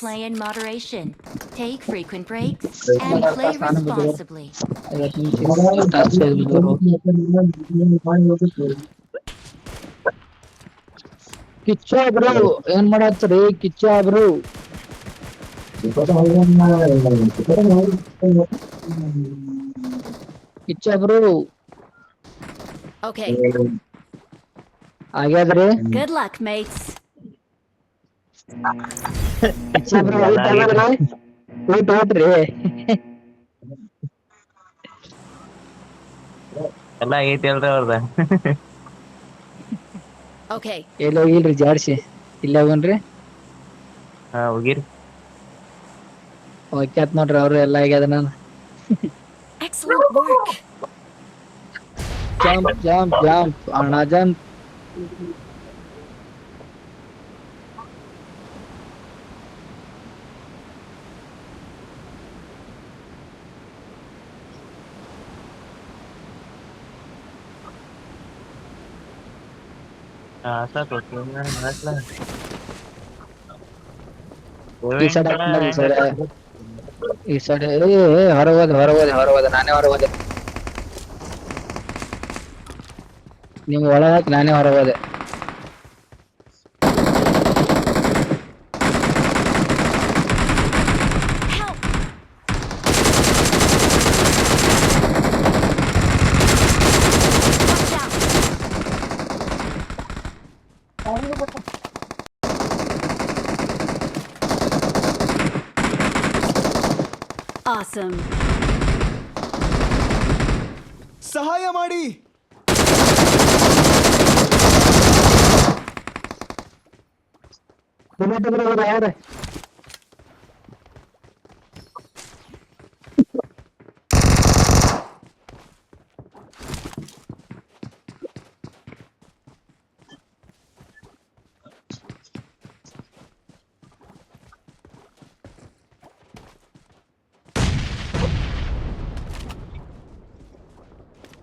Play in moderation. Take frequent breaks and play responsibly. ಐವತ್ತು ನಿಮಿಷ task ಬಿದ್ದೋರು Kichcha bro ಏನ್ ಮಾಡತ್ರಿ Kichcha bro Kichcha bro Okay, ಆಗ್ಯಾದ್ರಿ good luck, mates. ಊಟ ಆತ್ರಿ ಎಲ್ಲ ಆಗೈತಿ ಅಲ್ರಿ ಅವ್ರದ ಓಕೆ ಎಲ್ಲ ಹೋಗಿಲ್ರಿ ಜಾಡ್ಸಿ ಇಲ್ಲ ಹೋಗನ್ರಿ ಹಾ ಹೋಗಿರಿ ಓಕೆ ಆತ್ ನೋಡ್ರಿ ಅವ್ರು ಎಲ್ಲ ಆಗ್ಯಾದ ನಾನು excellent work jump jump jump ಅಣ್ಣ ಜಂಪ್ ನಡ್ಲ. ಈ ಸೈಡ್ ಹಾಕ್ಕೊಂಡ್ರೆ ಈ ಸೈಡ್ ಈ ಸೈಡ್ ಏ ನಾನೇ ಹೊರಗೋದೆ ನೀವು ಒಳಗೆ ಹಾಕಿ ನಾನೇ ಹೊರ Awesome. ಸಹಾಯ ಮಾಡಿ ಯಾರು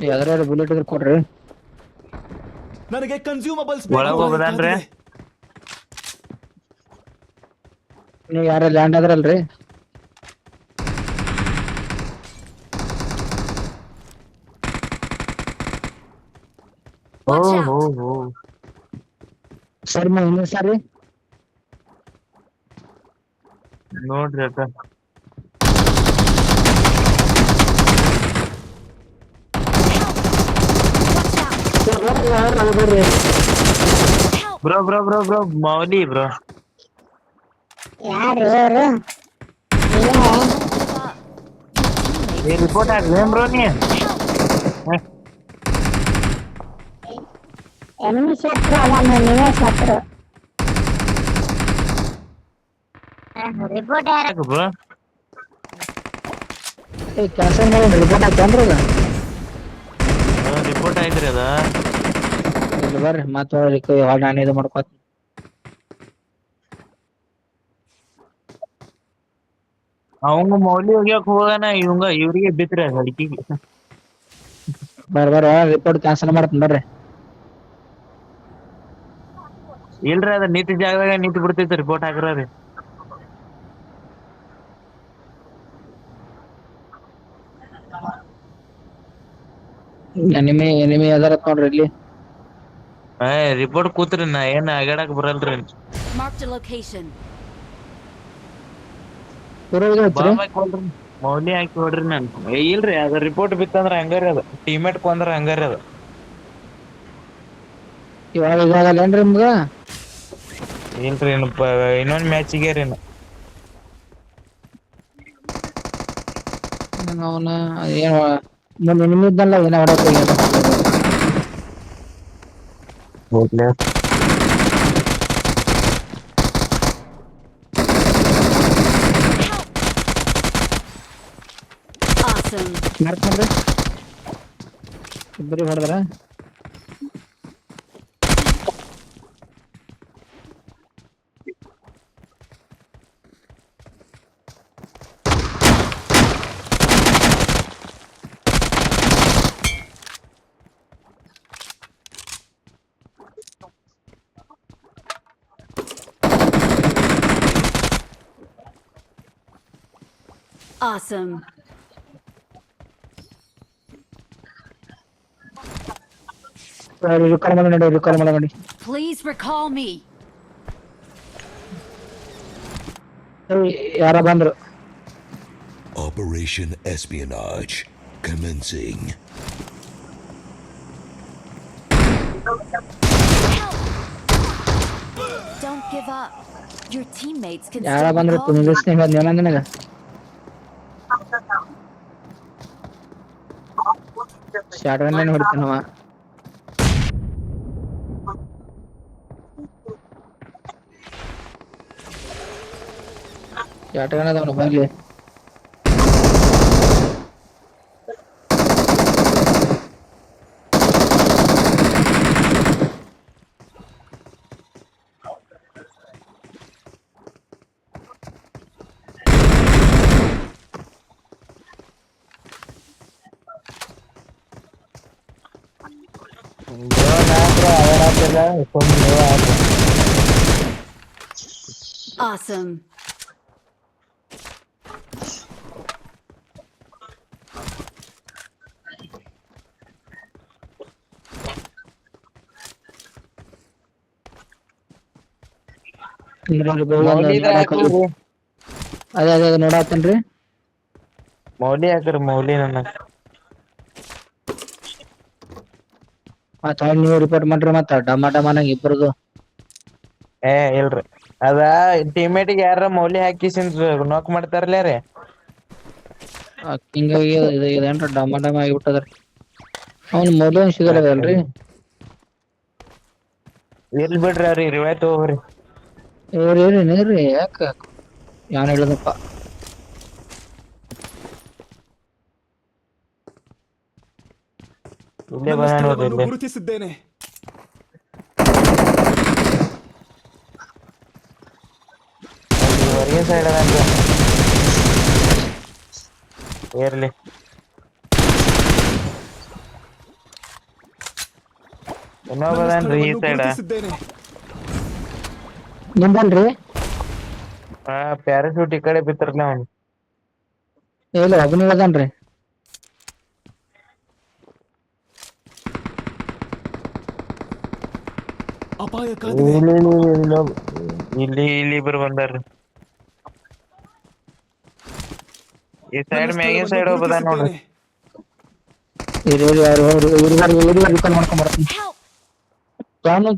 ಯಾವ್ದಾರ ಬುಲೆಟ್ ಇದ್ರೆ ಕೊಡ್ರಿ. ನನಗೆ ಕನ್ಸ್ಯೂಮಬಲ್ಸ್ ಒಳಗ್ ಹೋಗೋದನ್ರಿ? ನೀವು ಯಾರ ಲ್ಯಾಂಡ್ ಆದ್ರಲ್ರಿ? ಓ. ಹೋ ಹೋ ಸರ್ ಇನ್ನೊಂದ್ ಸರಿ ನೋಡ್ರಿ ಅಕ್ಕ. Bro bro bro bro Mouli bro. ಏ ರಿಪೋರ್ಟ್ ಆಗ್ಲಿ ಬ್ರೋ ನೀ? ಎಮ್ಮಿ ಶತ್ರು ನೀವೇ ಶತ್ರು. ರಿಪೋರ್ಟ್ ಯಾರ? ಬ್ರೋ? ಏ ರಿಪೋರ್ಟ್ ಅದು ರಿಪೋರ್ಟ್ ಆಯ್ತ್ರಿ ಅದ. ಇಲ್ಲಿ ಬರ್ರಿ ಮತ್ತ ನಾನು ಇದು ಮಾಡ್ಕೊತ ಅವಂಗ ಮೌಲಿ ಹೋಗ್ಯಾಕ ಹೋಗನ ಇವಂಗ ಇವ್ರಿಗೆ ಬಿತ್ರಿ ಅಡಿಕೆಗೆ. ಬರ್ ಬರ್ರಿ ರಿಪೋರ್ಟ್ ಕ್ಯಾನ್ಸಲ್ ಮಾಡ್ತೀನಿ ಬರ್ರಿ. ಇಲ್ರಿ ಅದ ನಿಂತ ಜಾಗದಾಗ ನಿಂತು ಬಿಡ್ತೈತಿ ರಿಪೋರ್ಟ್ ಹಾಕ್ರಿ ಎನಿಮಿ ಎನಿಮಿ ಅದಾರ ನೋಡ್ರಿ ಇಲ್ಲಿ. ಏ ರಿಪೋರ್ಟ್ ಕೂತ್ರಿ ನಾ ಏನ್ ಆಗ್ಯಾಡಕ್ ಬರಲ್ರಿ. Marked a location. ಪೂರ ಇದು ಬಾ ಹಚ್ಚ್ರಿ ಕೊಡ್ರಿ. ಮೌಲಿ ಹಾಕಿ ಹೊಡ್ರಿ ನನ್. ಏ ಇಲ್ರಿ ಅದ ರಿಪೋರ್ಟ್ ಬಿತ್ತಂದ್ರ ಹಂಗಾರಿ ಅದ. ಟೀಮೇಟ್ ಕೊಂದ್ರ ಹಂಗಾರಿ ಅದ. ಇವಾಗ ಇದಾಗಲ್ಲೇನ್ರಿ ನಿಮ್ಗ? ಇಲ್ರಿ ಇನ್ನು ಪ- ಇನ್ನೊಂದ್ ಮ್ಯಾಚಿಗೆ ರೀ ಇನ್ನು. ಅವನ ಏನ ಮುಂದೆ ಎನಿಮಿ ಇದ್ದಲ್ಲ ಏನ ಹೊಡಕ್ ಹೋಗ್ಯಾನ. Awesome. ಮಾಡ್ಕೊಂಡ್ರಿ ಇಬ್ಬರಿಗೆ ಹೊಡೆದ್ರ Awesome. ರಿಕಾಲ್ ಮಾಡಿ ನೋಡಿ ರಿಕಾಲ್ ಮಾಡಿ ನೋಡಿ Please recall me. ಯಾರ ಬಂದ್ರು Operation Espionage commencing. Don't give up. Your teammates can ಯಾರ still ಬಂದ್ರು recall you. ನಿಂದಿಸ್ ನೀವ ನಿನಗ ಶಾರ್ಟ್ ಗನ್ ಹೊಡಿತಾನವ Awesome. ಅದೇ ಅದೇ ಅದೇ ನೋಡಾತೇನ್ರಿ. ಮೌಲಿ ಹಾಕ್ರಿ ಮೌಲಿ ನನ್ನ. ಮತ್ತ ನೀವು ರಿಪೋರ್ಟ್ ಮಾಡ್ರಿ ಮತ್ತ ಡಮ ಡಮ ನಂಗೆ ಇಬ್ಬರದು ಏ ಇಲ್ರಿ. ಅದ ಟೀಮೇಟಿಗೆ ಯಾರ ಮೌಲ್ಯ ಹಾಕಿಸಿಂದ ನೋಕ್ ಮಾಡ್ತಾರಲ್ಲ ರೀ. ಹಿಂಗಾಗಿ ಇದೆ ಇದೇನ್ರ ಡಮ ಡಮ ಆಗಿಬಿಟ್ಟದ್ರಿ. ಅವ್ನ ಮೊದಲು ಸಿಗಲ್ಲದಲ್ರಿ ಇರ್ಲಿ ಬಿಡ್ರಿ ಅವ್ರಿಗೆ ರಿವೈ ಹೋಗ್ರಿ ಇವ್ರಿ ಏರಿ ನೀರ್ರಿ ಯಾಕ ಯಾನ್ ಹೇಳದಪ್ಪ? ಗುರುತಿಸಿದ್ದೇನೆ ಅಲ್ಲಿ ಹೊರಗಿನ ಸೈಡ್ ಅದಂತ ಇರ್ಲಿ ಇನ್ನೊಬ್ಬ ನನ್ನ ಅದಾನ್ರಿ ಈ ಸ್ಥಳವನ್ನು ಸೈಡ್ ಗುರುತಿಸಿದ್ದೇನೆ ನಿಂಬಲ್ರಿ ಹಾ ಪ್ಯಾರಾಶೂಟ್ ಈ ಕಡೆ ಬಿತ್ತರ್ಲ ಅವ್ನು ಇಲ್ಲ ಒಬ್ಬನೇ ಅದನ್ರಿ ಅಪಾಯ ಕಾದಿದೆ ಇಲ್ಲಿ ಇಲ್ಲಿ ಇಲ್ಲಿ ಇಲ್ಲಿ ಇಲ್ಲಿ ಇಬ್ರು ಬಂದಾರ್ರಿ ಈ ಸೈಡ್ ಮ್ಯಾಗಿನ ಸೈಡ್ ನೋಡ್ರಿ ಯಾರು ಮಾಡ್ಕೊಂಡ್ ಬರ್ತೀನಿ! ತಾನು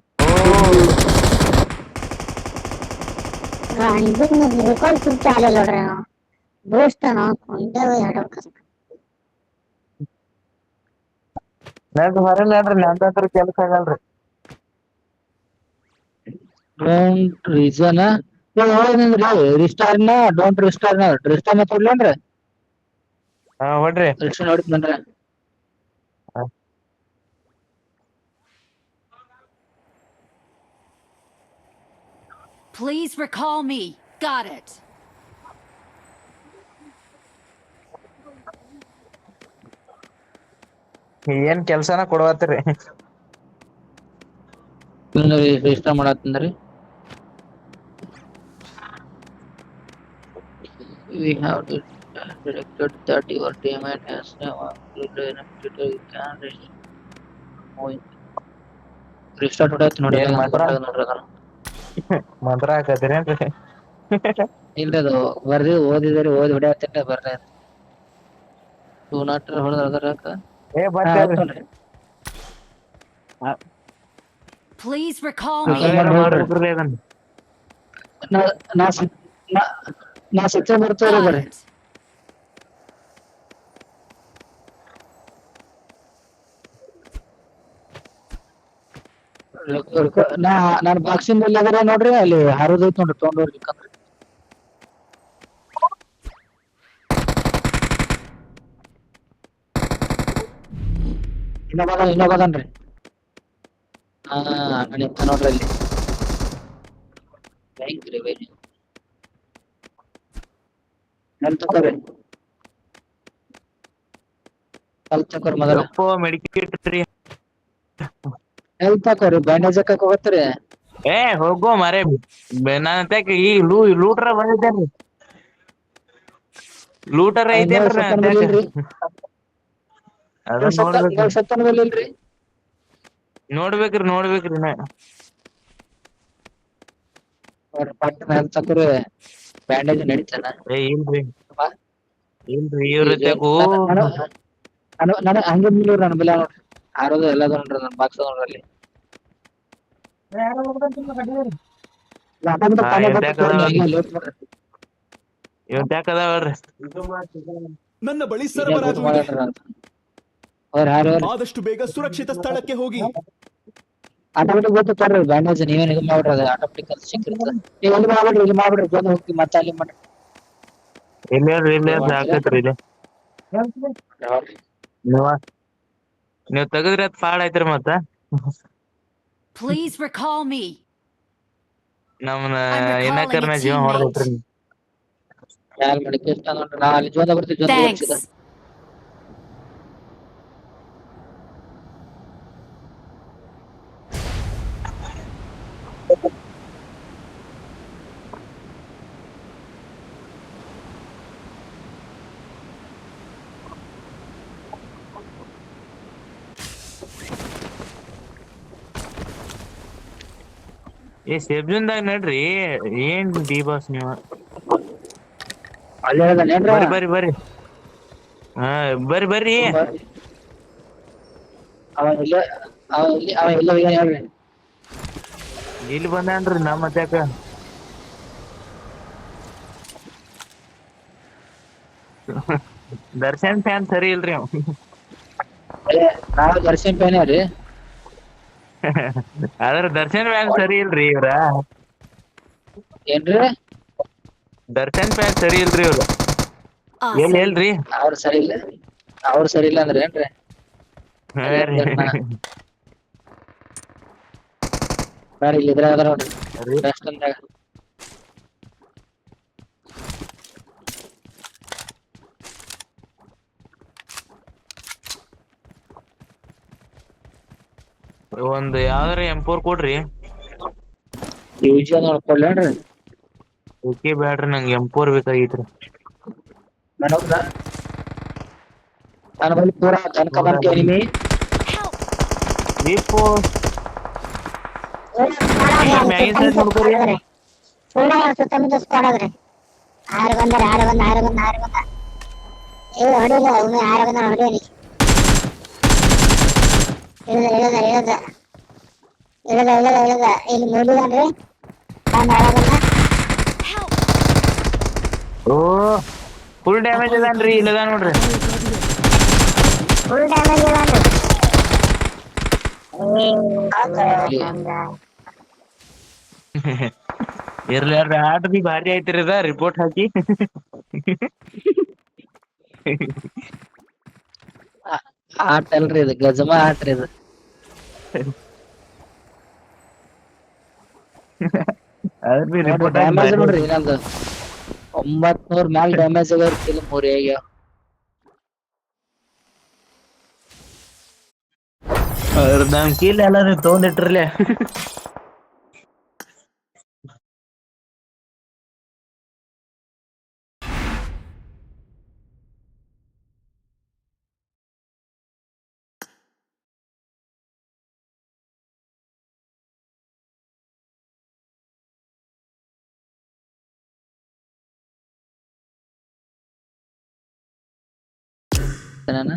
ಇದನ್ನ ರಿಕಾಲ್ ಸುತ್ತ ನೋಡ್ರಿ ನಾವು ಬೂಸ್ಟ್ ನಾವು ನಡ್ರಿ ನಂದ ಹತ್ರ ಕೆಲಸ ಆಗಲ್ರಿ don't reason restart don't restart restart ಹಾ ಹೊಡ್ರಿ. ರಿಸ್ಟಾರ್ ಹೊಡಿದ್ನಂದ್ರ Please recall me. Got it. ಏನ್ ಕೆಲ್ಸನ ಕೊಡವತ್ರಿ? ರಿಜಿಸ್ಟರ್ ಮಾಡತ್ತಂದ್ರಿ we have to directed that your payment has now included you can restart ಹೊಡೆಯತ್ ನೋಡಿ. ಏನ್? ನೋಡ್ರಿ ಅದನ್ನ ಮಂತ್ರ ಹಾಕತ್ತೀರೇನ್ರಿ ಇಲ್ರಿ ಅದು ಬರ್ದಿ ಓದಿದ್ರಿ ಓದಿ ಹೊಡೆಯತ್ತೇನೆ ಬರ್ರಿ ಟೂ ನಾಟ್ ಹೊಡೆದ್ರ ಅದರ ಏ ಬರ್ತೀವ್ರಿ Please recall me. ನಾ ನಾ ನಾ- ನಾ ಸಿಕ್ಸೆ ಬರ್ತೇವ್ರಿ ಬರ್ರಿ. ನಾ ನಾನ್ ಬಾಕ್ಸಿಂಗ್ ಅಲ್ಲಿ ಅದರ ನೋಡ್ರಿ, ಅಲ್ಲಿ ಹಾರೋದೈತ್ ನೋಡ್ರಿ, ತೊಗೊಂಡೋಗ್ರಿ ಬೇಕಂದ್ರ ಇನ್ನೊಬ್ಬ ಇನ್ನೊಬ್ಬ ಹಾ ನೋಡ್ರಿ ಅಲ್ಲಿ. ಥ್ಯಾಂಕ್ ಯು ವೆರಿ ಹೆಲ್ತ್ ತಗೋರಿ ಹೆಲ್ತ್ ತಗೋರಿ ಮೊದಲ ಯಪ್ಪೋ ಮೆಡಿಕೇಟ್ ರೀ ಹೆಲ್ತ್ ಹಾಕೋರಿ ಬ್ಯಾಂಡೇಜ್ ಹಾಕಕ್ ಹೋಗತ್ರಿ ಏ ಹೋಗೋ ಮರೆ. ನಾನು ಈ ಲೂ ಲೂಟ್ರ ಬಂದಿದ್ದೇನ್ರಿ ಲೂಟರ್ ಐತೇನ್ರಿ ನೋಡ್ಬೇಕ್ರಿ ನೋಡ್ಬೇಕ್ರಿ ನೋಡ್ರಿ ಪಟ್ಟಣ ಬ್ಯಾಂಡೇಜ್ ನಡೀತಾನ? ಏ ಇಲ್ರಿ. ಇಲ್ರಿ ಇವ್ರ ಹಂಗೆ ನಿಲ್ಲೂರಿ ನನ್ನ ಬೆಲೆ ನೋಡ್ರಿ. ಆರೋದು ಎಲ್ಲ ನೋಡ್ರಿ ನನ್ನ ಬಾಕ್ಸ್ ನೋಡ್ರಿ? ಅಲ್ಲಿ. ನನ್ನ ಬಳಿ? ಆದಷ್ಟು ಬೇಗ ಸುರಕ್ಷಿತ ಸ್ಥಳಕ್ಕೆ ಹೋಗಿ. ಆಟೋಮೆಟಿಕ್ ಗೊತ್ತು ತರ್ರಿ ಬ್ಯಾಂಡೇಜ್ ನೀವೇನ್ ಇದು ಮಾಡ್ರಿ ಅದು ಆಟೋಮೆಟಿಕ್ ಅದು ಸಿಕ್ಕಿರ್ತದೆ ನೀವು ಇಲ್ಲಿ ಮಾಡ್ಬಿಡ್ರಿ ಇಲ್ಲಿ ಮಾಡ್ಬಿಡ್ರಿ ಬಂದು ಹೋಗಿ ಮತ್ತೆ ಅಲ್ಲಿ ಮಾಡ್ರಿ. ಇಲ್ಲ ಇಲ್ಲ ಇಲ್ಲಿ. ನೀವ? ನೀವ್ ತೆಗದ್ರಿ ಅದ್ ಪಾಡ್ ಐತ್ರಿ ಮತ್ತ Please recall me. ನಮ್ಮನ I'm recalling ಇನ್ನಕರ್ನ a ಜೀವ teammate. ಹೊಡೆದ್ರಿ ಯಾರ್ ಮಾಡಿ ಇಷ್ಟ ನೋಡ್ರಿ ನಾ ಅಲ್ಲಿ ಜೋದ ಬರ್ತೀವಿ ಜೋದ Thanks. ಏ ಸೆಬ್ಜುನ್ದಾಗ ನಡ್ರಿ. ಏನ್ ಡಿ ಬಾಸ್ ನೀವ? ಅಲ್ಲಿ ಬರ್ರಿ ಬರ್ರಿ ಬರ್ರಿ. ಹಾ ಬರ್ರಿ ಬರ್ರಿ. ಅವ ಇಲ್ಲ ಅವ ಇಲ್ಲಿ ಅವ ಇಲ್ಲ ಹೋಗ್ಯಾನ ಹೇಳ್ರಿ. ಇಲ್ಲಿ ಬಂದಾನ್ರಿ ನಮ್ಮ ಅತ್ಯಾಕ ದರ್ಶನ್ ಫ್ಯಾನ್ ಸರಿ ಇಲ್ರಿ ಅವ. ನಾವು ದರ್ಶನ್ ಫ್ಯಾನ್ ರೀ ಆದ್ರ ದರ್ಶನ್ ಫ್ಯಾನ್ ಸರಿ ಇಲ್ರಿ ಇವ್ರ? ಏನ್ರಿ? ದರ್ಶನ್ ಫ್ಯಾನ್ ಸರಿ ಇಲ್ರಿ ಇವ್ರ? ಎಲ್ಲಿ Awesome. ಹೇಳ್ರಿ? ಅವ್ರು ಸರಿ ಇಲ್ಲ. ಅವ್ರ ಸರಿ ಇಲ್ಲ ಅಂದ್ರೆ ಏನ್ರಿ? ಹಾ ರೀ. ಬೇಡ ಇಲ್ಲಿ ಇದ್ರಾಗ ಅದಾರ ನೋಡ್ರಿ. ಒಂದ್ ಯಾವ್ದಾರ ಎಂಪೋರ್ ಕೊಡ್ರಿ? ಯೂಜಿ ಓಕೆ ಬ್ಯಾಡ್ರಿ ನಂಗೆ ಎಂಪೋರ್ ಬೇಕಾಗಿತ್ರಿ. ನನಗ್ ನನ್ನ ಬಳಿ ಪೂರ ತನಕ ಬಂತ ಎನಿಮಿ Help! ದೀಪು ಮ್ಯಾಗಿನ್ side ನೋಡ್ಕೊರಿ. ಸುಳ್ಳ ಸುತ್ತಮುತ್ತ ಸ್ಕ್ವಾಡ್ ಅದ್ರಿ ಆರು ಬಂದ್ರೆ ಆರು ಬಂದ ಆರು ಬಂದ ಆರು ಬಂದ. ಏ ಹೊಡಿಲ್ಲ ಒಮ್ಮೆ ಆರು ಬಂದ ಹೊಡಿಯಲಿ ಇಳದ ಇಳದ ಇಳದ ಇಳದ ಇಳದ ಇಳದ ಇಲ್ಲಿ ಮೂಡಿದನ್ರಿ ಬಂದ ಆರು ಬಂದ Help! ಓ ಫುಲ್ ಡ್ಯಾಮೇಜ್ ಅದಾನ್ರಿ ಇಲ್ಲದ ನೋಡ್ರಿ ಫುಲ್ ಡ್ಯಾಮೇಜ್ ಇದಾನ್ರಿ ಇರ್ಲಿ ಇರ್ಲಿ ಆಟ ಬಿ ಭಾರಿ ಐತ್ರಿ ಇದ ರಿಪೋರ್ಟ್ ಹಾಕಿ ಆಟ ಅಲ್ರಿ ಇದು ಗಜಮ ಆಟ್ರಿ ಇದು ಅದ್ರ ಬಿ ರಿಪೋರ್ಟ್ ಡ್ಯಾಮೇಜ್ ನೋಡ್ರಿ ಇನ್ನೊಂದು ಒಂಬತ್ ನೂರ್ ಮ್ಯಾಲ್ ಡ್ಯಾಮೇಜ್ ಆಗ್ಯಾವ ಕಿಲ್ ಮೂರ್ ಆಗ್ಯಾವ ನಮ್ ಕೀಲ್ ಎಲ್ಲ ನೀವು ತಗೊಂಡಿಟ್ರಲ್ಲೇ ನಾನು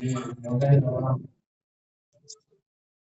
You know.